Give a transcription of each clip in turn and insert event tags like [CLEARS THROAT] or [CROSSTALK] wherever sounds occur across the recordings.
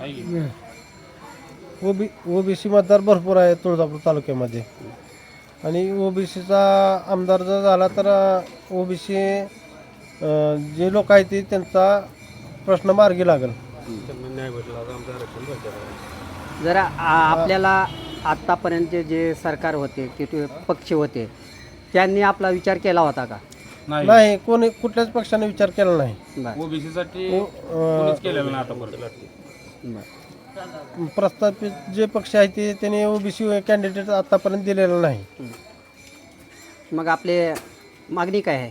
आहे की? ओबी ओबीसी मतदार भरपूर आहे तुळजापूर तालुक्यामध्ये. आणि ओबीसीचा आमदार जर झाला तर ओबीसी जे लोक आहेत ते त्यांचा प्रश्न मार्गी लागेल. त्यांना न्याय भेटला तर आमचं आरक्षण भेटलं. जरा आ- आपल्याला आत्तापर्यंत जे सरकार होते किती पक्ष होते त्यांनी आपला विचार केला होता का? नाही. नाही कोणी कुठल्याच पक्षाने विचार केला नाही. बरं. ओबीसी साठी ओ- अं, कोणीच केलेलं नाही आतापर्यंत. बरं. प्रस्थापित जे पक्ष आहेत ते त्यांनी ओबीसी कॅन्डिडेट आतापर्यंत दिलेला नाही. मग आपले मागणी काय आहे?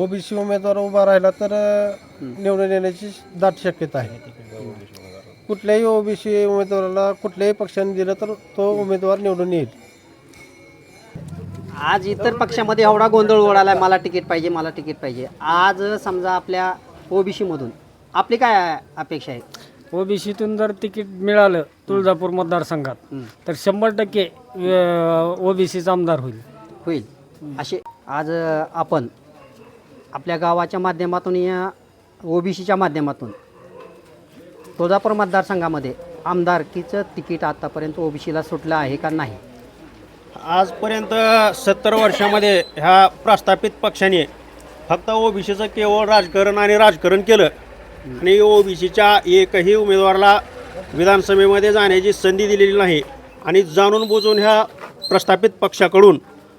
ओबीसी उमेदवार उभा राहिला तर निवडून येण्याची दाट शक्यता आहे. कुठल्याही ओबीसी उमेदवाराला कुठल्याही पक्षाने दिलं तर तो उमेदवार निवडून येईल. आज इतर पक्षामध्ये एवढा गोंधळ उडाला मला तिकीट पाहिजे मला तिकीट पाहिजे. आज समजा आपल्या ओबीसी मधून आपली काय अपेक्षा आहे? ओबीसीतून जर तिकीट मिळालं तुळजापूर मतदारसंघात. तर शंभर टक्के ओबीसीचा आमदार होईल. होईल. असे आज आपण आपल्या गावाच्या माध्यमातून या ओबीसीच्या माध्यमातून तुळजापूर मतदारसंघामध्ये आमदारकीचं तिकीट आतापर्यंत ओबीसीला सुटलं आहे का नाही? आजपर्यंत सत्तर वर्षामध्ये ह्या प्रस्थापित पक्षाने फक्त ओबीसीचं केवळ राजकारण आणि राजकारण केलं. आणि ओबीसीच्या एकही उमेदवाराला विधानसभेमध्ये जाण्याची संधी दिलेली नाही आणि जाणून बुजून ह्या प्रस्थापित पक्षाकडून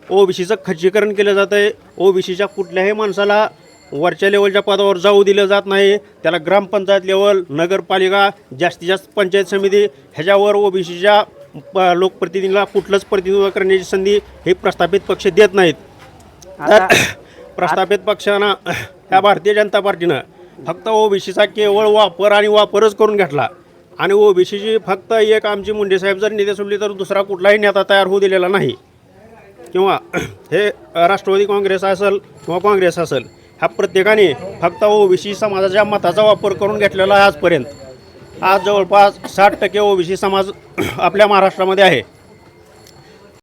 ओबीसीचं खच्चीकरण केलं जातं आहे. ओबीसीच्या कुठल्याही माणसाला वरच्या लेवलच्या पदावर जाऊ दिलं जात नाही. त्याला ग्रामपंचायत लेवल नगरपालिका जास्तीत जास्त पंचायत समिती ह्याच्यावर ओबीसीच्या प लोकप्रतिनिधीला कुठलंच प्रतिनिधित्व करण्याची संधी हे प्रस्थापित पक्ष देत नाहीत. तर [COUGHS] प्रस्थापित पक्षानं ह्या भारतीय जनता पार्टीनं फक्त ओबीसीचा केवळ वापर आणि वापरच करून घेतला. आणि ओबीसीची फक्त एक आमची मुंडे साहेब जर नेते सोडली तर दुसरा कुठलाही नेता तयार होऊ दिलेला नाही. किंवा [CLEARS THROAT] हे राष्ट्रवादी काँग्रेस असेल किंवा काँग्रेस असेल ह्या प्रत्येकाने फक्त ओबीसी समाजाच्या मताचा वापर करून घेतलेला आहे आजपर्यंत. आज जवळपास साठ टक्के ओबीसी समाज [CLEARS THROAT] आपल्या महाराष्ट्रामध्ये आहे.